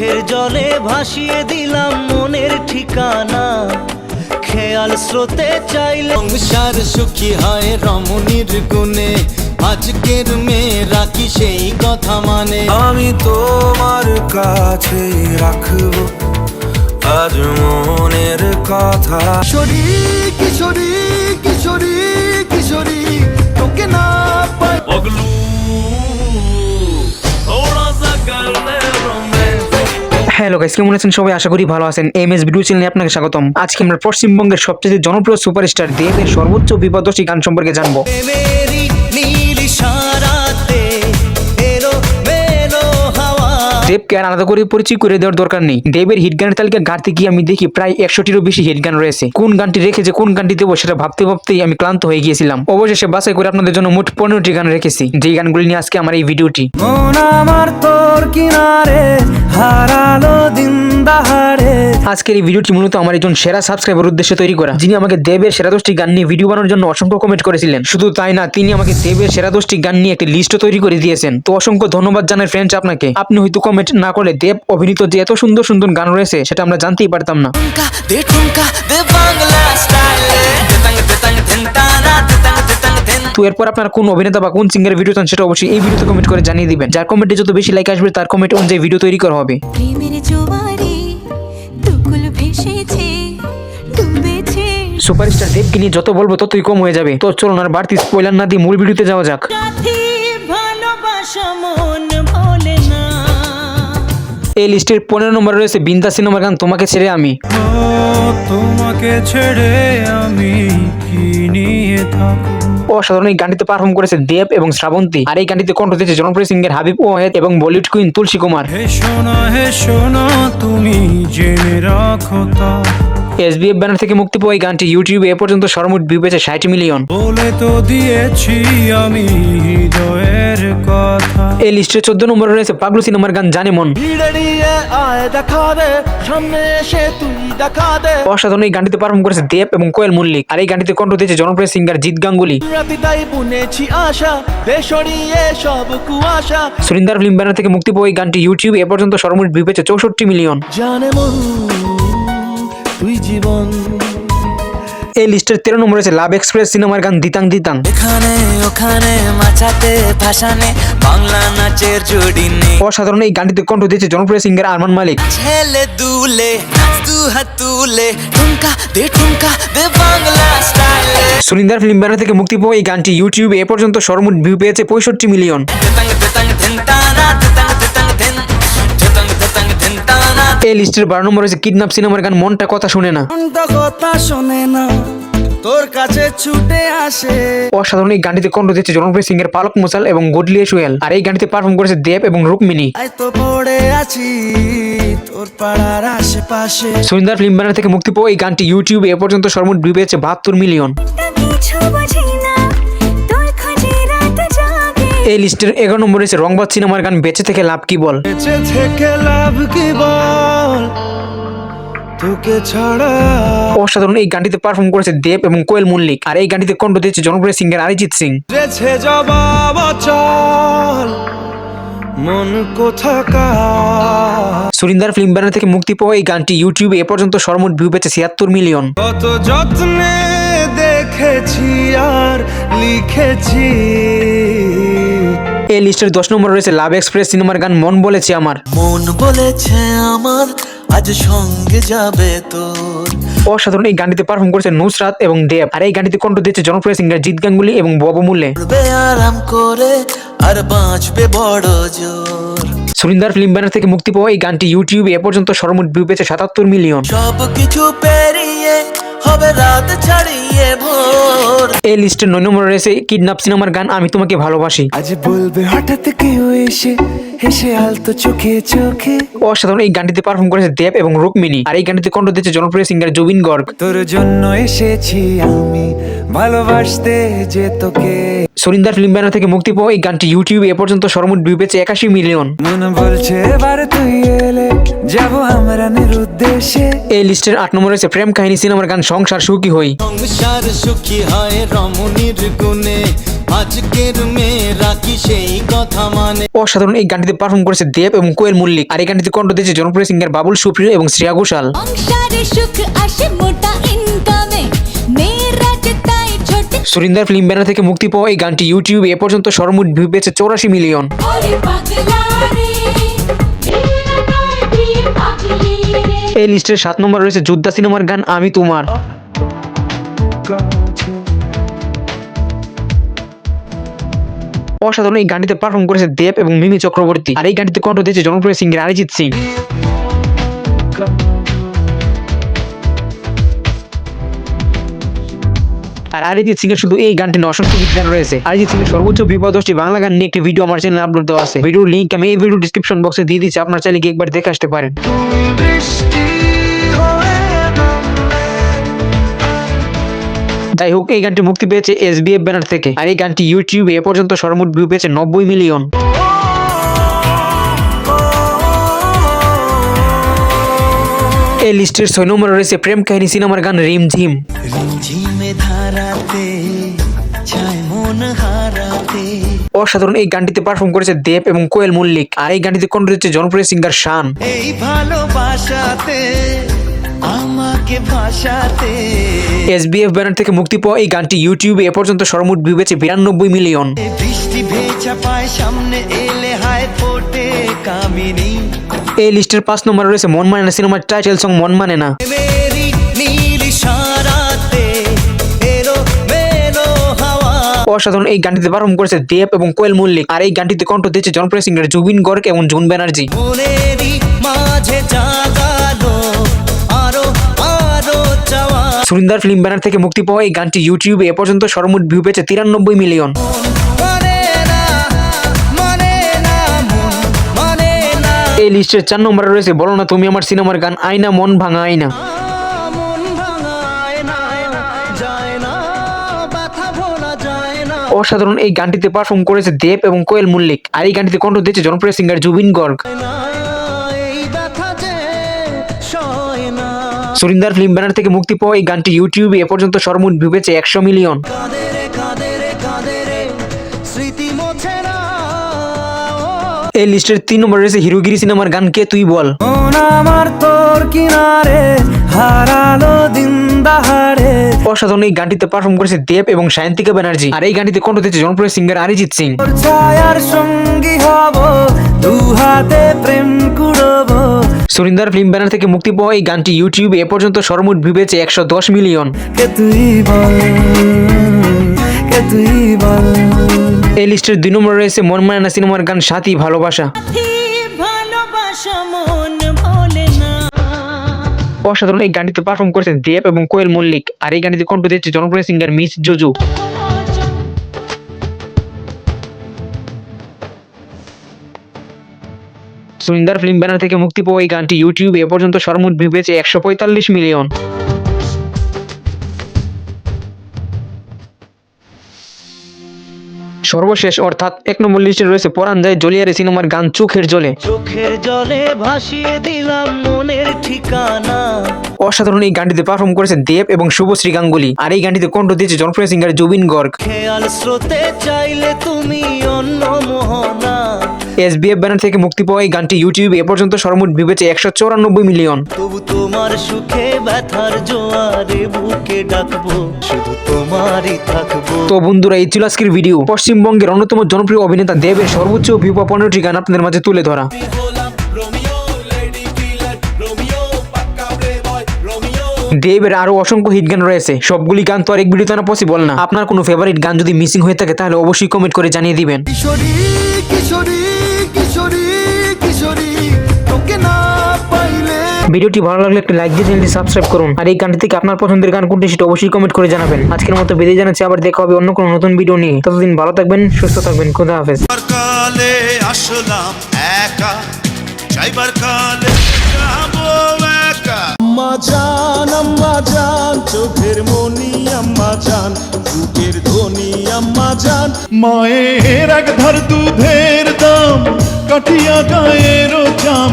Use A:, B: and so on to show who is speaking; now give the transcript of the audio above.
A: চোখের জলে ভাসিয়ে দিলাম মনের ঠিকানা। খেয়াল স্রোতে চাইলে
B: সংসার সুখী হয় রমণীর গুণে। আজকের মেয়েরা কি সেই কথা মানে?
C: আমি তোমার কাছে রাখব আজ মনের কথা।
B: কিশোরী কিশোরী কিশোরী কিশোরী তোকে না পাই
D: হ্যালো গাইস কেমন আছেন সবাই? আশা করি ভালো আছেন। এম এস ভিডিও চ্যানেলে আপনাকে স্বাগতম। আজকে আমরা পশ্চিমবঙ্গের সবচেয়ে জনপ্রিয় সুপারস্টার দেবের সর্বোচ্চ বিপদশী গান সম্পর্কে জানব। দেবকে আর আলাদা করে পরিচয় করে দেওয়ার দরকার নেই। দেবের হিট গানের তালিকা ঘাটতে গিয়ে আমি দেখি প্রায় একশোটিরও বেশি হিট গান রয়েছে। কোন গানটি রেখেছে কোন গানটি দেবো সেটা ভাবতে ভাবতেই আমি ক্লান্ত হয়ে গিয়েছিলাম। অবশেষে বাছাই করে আপনাদের জন্য মোট পনেরোটি গান রেখেছি। যেই গানগুলি নিয়ে আজকে আমার এই ভিডিওটি।
C: আমার তোর কিনারে হারালো দিন দাহারে।
D: আজকের এই ভিডিওটি মূলত আমার একজন সেরা সাবস্ক্রাইবার উদ্দেশ্যে তৈরি করা। যিনি আমাকে দেবের সেরা দশটি গান নিয়ে ভিডিও বানানোর জন্য অসংখ্য কমেন্ট করেছিলেন। শুধু তাই না তিনি আমাকে দেবের সেরা দশটি গান নিয়ে একটি লিস্টও তৈরি করে দিয়েছেন। তো অসংখ্য ধন্যবাদ জানাই ফ্রেন্ডস আপনাকে। আপনি হয়তো কমেন্ট না করলে দেব অভিনীত যে এত সুন্দর সুন্দর গান রয়েছে সেটা আমরা জানতেই পারতাম না। তো এরপর আপনারা কোন অভিনেতা বা কোন সিঙ্গারের ভিডিও চান সেটা অবশ্যই এই ভিডিওতে কমেন্ট করে জানিয়ে দিবেন। যার কমেন্টে যত বেশি লাইক আসবে তার কমেন্ট অনুযায়ী ভিডিও তৈরি করা হবে। সুপারস্টার দেবকে নিয়ে যত বলব ততই কম হয়ে যাবে। তো চলুন আর বাড়তি স্পয়লার না দিয়ে মূল ভিডিওতে যাওয়া যাক।
E: ভালোবাসা মন
D: এই লিস্টের পনেরো নম্বরে রয়েছে বিন্দা সিনেমার গান তোমাকে ছেড়ে আমি।
C: তোমাকে ছেড়ে আমি কি নিয়ে থাকব?
D: অসাধারণ এই গানটিতে পারফর্ম করেছে দেব এবং শ্রাবন্তী। আর এই গানটিতে কণ্ঠ দিয়েছে জনপ্রিয় সিঙ্গার হাবিব ওয়াহেদ এবং বলিউড কুইন তুলসী কুমার।
C: হে শোনা হে শোনা তুমি জেনে রাখো তা।
D: এসবিএফ ব্যানার থেকে মুক্তি পাওয়া এই গানটি ইউটিউবে এ পর্যন্ত সর্বমোট ভিউ পেয়েছে ষাট মিলিয়ন
C: বলে তো দিয়েছি আমি হৃদয়ের কথা
D: এই লিস্টের চোদ্দ নম্বরে রয়েছে পাগলু সিনেমার গান জানে মন। অসাধারণ এই গানটিতে পারফর্ম করেছে দেব এবং কোয়েল মল্লিক। আর এই গানটিতে কণ্ঠ দিয়েছে জনপ্রিয় singer Jeet Ganguly. Surinder film banner থেকে মুক্তি পাওয়া এই গানটি ইউটিউবে এ পর্যন্ত সর্বমোট ভিউ পেয়েছে চৌষট্টি মিলিয়ন।
B: জানে মন তুই জীবন।
D: এই লিস্টের তেরো নম্বর রয়েছে লাভ এক্সপ্রেস সিনেমার গান দিতাং দিতাং।
B: এখানে ওখানে মাচাতে ভাসানে বাংলা নাচের জুড়ি নেই
D: অসাধারণ এই গানটিতে কণ্ঠ দিয়েছে জনপ্রিয় সিঙ্গার আরমান মালিক।
B: ছেলে দুলে নাচ দু হাত ঠুমকা দে ঠুমকা দে বাংলা স্টাইলে
D: সুরিন্দার ফিল্ম ব্যানার থেকে মুক্তি পাওয়া এই গানটি ইউটিউবে এ পর্যন্ত সর্বমোট ভিউ পেয়েছে পঁয়ষট্টি মিলিয়ন এই লিস্টের বারো নম্বর রয়েছে কিডন্যাপ সিনেমার গান মনটা কথা শুনে না।
B: মনটা কথা শোনে না তোর কাছে ছুটে আসে।
D: অসাধারণ এই গানটিতে কণ্ঠ দিয়েছে জনপ্রিয় সিঙ্গার পালক মোসাল এবং গোডলিয়ে সুয়েল। আর এই গানটিতে পারফর্ম করেছে দেব এবং রুকমিনী
B: তো পড়ে আছি তোর পাড়ার আশেপাশে।
D: সুরিন্দার ফিল্ম ব্যানার থেকে মুক্তি পাওয়া এই গানটি ইউটিউবে এ পর্যন্ত সর্বমোট ভিউ পেয়েছে বাহাত্তর মিলিয়ন এই লিস্টের এগারো নম্বর রয়েছে রংবাদ সিনেমার গান বেঁচে থেকে লাভ কি বল?
C: বেঁচে থেকে লাভ কি বল? তোকে ছাড়া
D: অসাধারণ এই গানটিতে পারফর্ম করেছে দেব এবং কোয়েল মল্লিক। আর এই গানটিতে কণ্ঠ দিয়েছে জনপ্রিয় সিঙ্গার অরিজিৎ সিং।
C: চল মন কোথাকার?
D: সুরিন্দার ফিল্ম ব্যানার থেকে মুক্তি পাওয়া এই গানটি ইউটিউবে এ পর্যন্ত সর্বমোট ভিউ পেয়েছে ছিয়াত্তর মিলিয়ন
C: কত যত্নে দেখেছি আর লিখেছি।
D: এই লিস্টের দশ নম্বর রয়েছে লাভ এক্সপ্রেস সিনেমার গান মন বলেছে আমার।
B: মন বলেছে আমার আজ সঙ্গে যাবে তোর।
D: অসাধারণ এই গানটিতে পারফর্ম করেছে নুসরাত এবং দেব। আর এই গানটিতে কণ্ঠ দিয়েছে জনপ্রিয় সিঙ্গার জিৎ গাঙ্গুলি এবং ববু মুল্লে
B: আরাম করে আর বাঁচবে বড় জোর।
D: সুরিন্দার ফিল্ম ব্যানার থেকে মুক্তি পাওয়া এই গানটি ইউটিউবে এ পর্যন্ত সর্বমোট ভিউ পেয়েছে সাতাত্তর মিলিয়ন
B: সব কিছু পেরিয়ে হবে রাত ছাড়িয়ে ভোর।
D: এই লিস্টের নয় নম্বরে রয়েছে কিডন্যাপ সিনেমার গান আমি তোমাকে ভালোবাসি।
C: আজ বলবে হঠাৎ কেউ এসে হেসে আলতো চোখে চোখে।
D: অসাধারণ এই গানটিতে পারফর্ম করেছে দেব এবং রুকমিনী আর এই গানটিতে কণ্ঠ দিয়েছে জনপ্রিয় সিঙ্গার জুবিন গর্গ।
C: তোর জন্য এসেছি আমি ভালোবাসতে যে তোকে।
D: সুরিন্দার ফিল্ম ব্যানার থেকে মুক্তি পাওয়া এই গানটি ইউটিউবে এ পর্যন্ত সর্বমোট ভিউ পেয়েছে একাশি মিলিয়ন।
C: মন বলছে এবার তুই এলে যাব আমরানের উদ্দেশ্যে
D: এই লিস্টের আট নম্বর রয়েছে প্রেম কাহিনী সিনেমার গান সংসার সুখী হই।
B: সংসার সুখী হয় রমণীর গুণে। আজকের মেয়েরা কি সেই কথা মানে?
D: অসাধারণ এই গানটিতে পারফর্ম করেছে দেব এবং কোয়েল মল্লিক। আর এই গানটিতে কণ্ঠ দিয়েছে জনপ্রিয় সিঙ্গার বাবুল সুপ্রিয় এবং শ্রেয়া ঘোষাল।
E: সংসারে সুখ আসে মোটা ইনকামে মেয়েরা যে তাই ছোটে।
D: সুরিন্দার ফিল্ম ব্যানার থেকে মুক্তি পাওয়া এই গানটি ইউটিউবে এ পর্যন্ত সর্বমোট ভিউ পেয়েছে চৌরাশি মিলিয়ন এই লিস্টের সাত নম্বর রয়েছে যোদ্ধা সিনেমার গান আমি তোমার। অসাধারণ এই গানটিতে পারফর্ম করেছে দেব এবং মিমি চক্রবর্তী। আর এই গানটিতে কণ্ঠ দিয়েছে জনপ্রিয় সিঙ্গার অরিজিৎ সিং। আর অরিজিৎ সিং এর শুধু এই গানটি অসংখ্য গান রয়েছে। অরিজিৎ সিং এর সর্বোচ্চ বিপদ দশটি বাংলা গান নিয়ে একটি ভিডিও আমার চ্যানেলে আপলোড দেওয়া আছে। ভিডিওর লিঙ্ক আমি এই ভিডিও ডিসক্রিপশন বক্সে দিয়ে দিচ্ছি, আপনার গিয়ে একবার দেখে আসতে পারেন। যাই হোক এই গানটি মুক্তি পেয়েছে এস ব্যানার থেকে। আর এই গানটি ইউটিউবে এ পর্যন্ত সর্বমোট ভিউ পেয়েছে নব্বই মিলিয়ন। এই লিস্টের ছয় নম্বরে রয়েছে প্রেম কাহিনী সিনেমার গান রিম ঝিম
A: রিমঝিমে ধারাতে চায়
D: অসাধারণ এই গানটিতে পারফর্ম করেছে দেব এবং কোয়েল মল্লিক। আর এই গানটিতে কণ্ঠ দিচ্ছে জনপ্রিয় সিঙ্গার শান।
A: এই ভালোবাসাতে আমাকে ভাষাতে।
D: এসবিএফ ব্যানার থেকে মুক্তি পাওয়া এই গানটি ইউটিউবে এ পর্যন্ত সর্বমোট ভিউ পেয়েছে বিরানব্বই মিলিয়ন।
A: বৃষ্টি ভেজা পায় সামনে এলে হায় ফোটে কামিনী।
D: এই লিস্টের পাঁচ নম্বরে রয়েছে মন মানে না সিনেমার টাইটেল সং মন মানে না। অসাধারণ এই গানটিতে পারফর্ম করেছে দেব এবং কোয়েল মল্লিক। আর এই গানটিতে কণ্ঠ দিয়েছে জনপ্রিয় সিঙ্গার জুবিন গর্গ এবং জুন ব্যানার্জি।
A: মাঝে জাগালো
D: সুরিন্দার ফিল্ম ব্যানার থেকে মুক্তি পাওয়া এই গানটি ইউটিউবে এ পর্যন্ত সর্বমোট ভিউ পেয়েছে তিরানব্বই মিলিয়ন। এই লিস্টের চার নম্বরে রয়েছে, বলো না তুমি আমার সিনেমার গান, আয়না মন ভাঙা আয়না। অসাধারণ এই গানটিতে পারফর্ম করেছে দেব এবং কোয়েল মল্লিক, আর এই গানটিতে কণ্ঠ দিয়েছে জনপ্রিয় singer Zubeen Garg. Surinder film banner থেকে মুক্তি পাওয়া এই গানটি ইউটিউবে এ পর্যন্ত সর্বমোট ভিউ পেয়েছে একশো মিলিয়ন। এই লিস্টের তিন নম্বরে রয়েছে হিরোগিরি সিনেমার গান কে তুই বল।
C: আমার তোর কিনারে হারালো দিন দাহারে।
D: অসাধারণ এই গানটিতে পারফর্ম করেছে দেব এবং সায়ন্তিকা ব্যানার্জি। আর এই গানটিতে কণ্ঠ দিয়েছে জনপ্রিয় সিঙ্গার অরিজিৎ সিং।
C: ছায়ার সঙ্গী হব দু হাতে প্রেম কুড়বো।
D: সুরিন্দার ফিল্ম ব্যানার থেকে মুক্তি পাওয়া এই গানটি ইউটিউবে এ পর্যন্ত সর্বমোট ভিউ পেয়েছে একশো দশ মিলিয়ন। এই লিস্টের দুই নম্বরে রয়েছে মন মানে না সিনেমার গান সাথী ভালোবাসা।
E: মন
D: অসাধারণ এই গানটিতে পারফর্ম করেছেন দেব এবং কোয়েল মল্লিক। আর এই গানটিতে কণ্ঠ দিয়েছে জনপ্রিয় singer miss Joju. Surinder film banner থেকে মুক্তি পাওয়া এই গানটি ইউটিউবে এ পর্যন্ত সর্বমোট ভিউ পেয়েছে একশো পঁয়তাল্লিশ মিলিয়ন সর্বশেষ অর্থাৎ এক নম্বর লিস্টে রয়েছে পরান যায় জলিয়ারে সিনেমার গান চোখের জলে।
A: চোখের জলে ভাসিয়ে দিলাম মনের ঠিকানা।
D: অসাধারণ এই গানটিতে পারফর্ম করেছে দেব এবং শুভশ্রী গাঙ্গুলি। আর এই গানটিতে কণ্ঠ দিয়েছে জনপ্রিয় সিঙ্গার জুবিন গর্গ।
A: খেয়াল স্রোতে চাইলে তুমি অন্য মোহনা।
D: এসবিএফ ব্যানার থেকে মুক্তি পাওয়া এই গানটি ইউটিউবে এ পর্যন্ত সর্বমোট ভিউছে একশো চৌরানব্বই মিলিয়ন।
A: তবু তোমার সুখে ব্যথার জোয়ারে বুকে ডাকবো শুধু তোমারই থাকব।
D: তো বন্ধুরা এই ছিল আজকের ভিডিও। পশ্চিমবঙ্গের অন্যতম জনপ্রিয় অভিনেতা দেবের সর্বোচ্চ ভিউ পনেরোটি গান আপনাদের মাঝে তুলে ধরা। দেবের আরও অসংখ্য হিট গান রয়েছে। সবগুলি গান তো আর এক ভিডিওতে আনা পসিবল না। আপনার কোনো ফেভারিট গান যদি মিসিং হয়ে থাকে তাহলে অবশ্যই কমেন্ট করে জানিয়ে দিবেন।
B: কিশোরী।
D: ভিডিওটি ভালো লাগলে একটা লাইক দিয়ে চ্যানেলটি সাবস্ক্রাইব করুন। আর এই গানটি থেকে আপনার পছন্দের গান কোনটি সেটা অবশ্যই কমেন্ট করে জানাবেন। আজকের মতো বিদায় জানাচ্ছি আবার দেখা হবে অন্য কোনো নতুন ভিডিও নিয়ে। ততদিন ভালো থাকবেন সুস্থ থাকবেন খোদা হাফেজ।
F: কালে আসলাম একা যাইবার কালে যাব একা। আম্মা জান আম্মা জান চোখের মনি আম্মা জান বুকের ধ্বনি আম্মা জান। মায়ের এক ধার দুধের দাম কাটিয়া গায়ের জাম।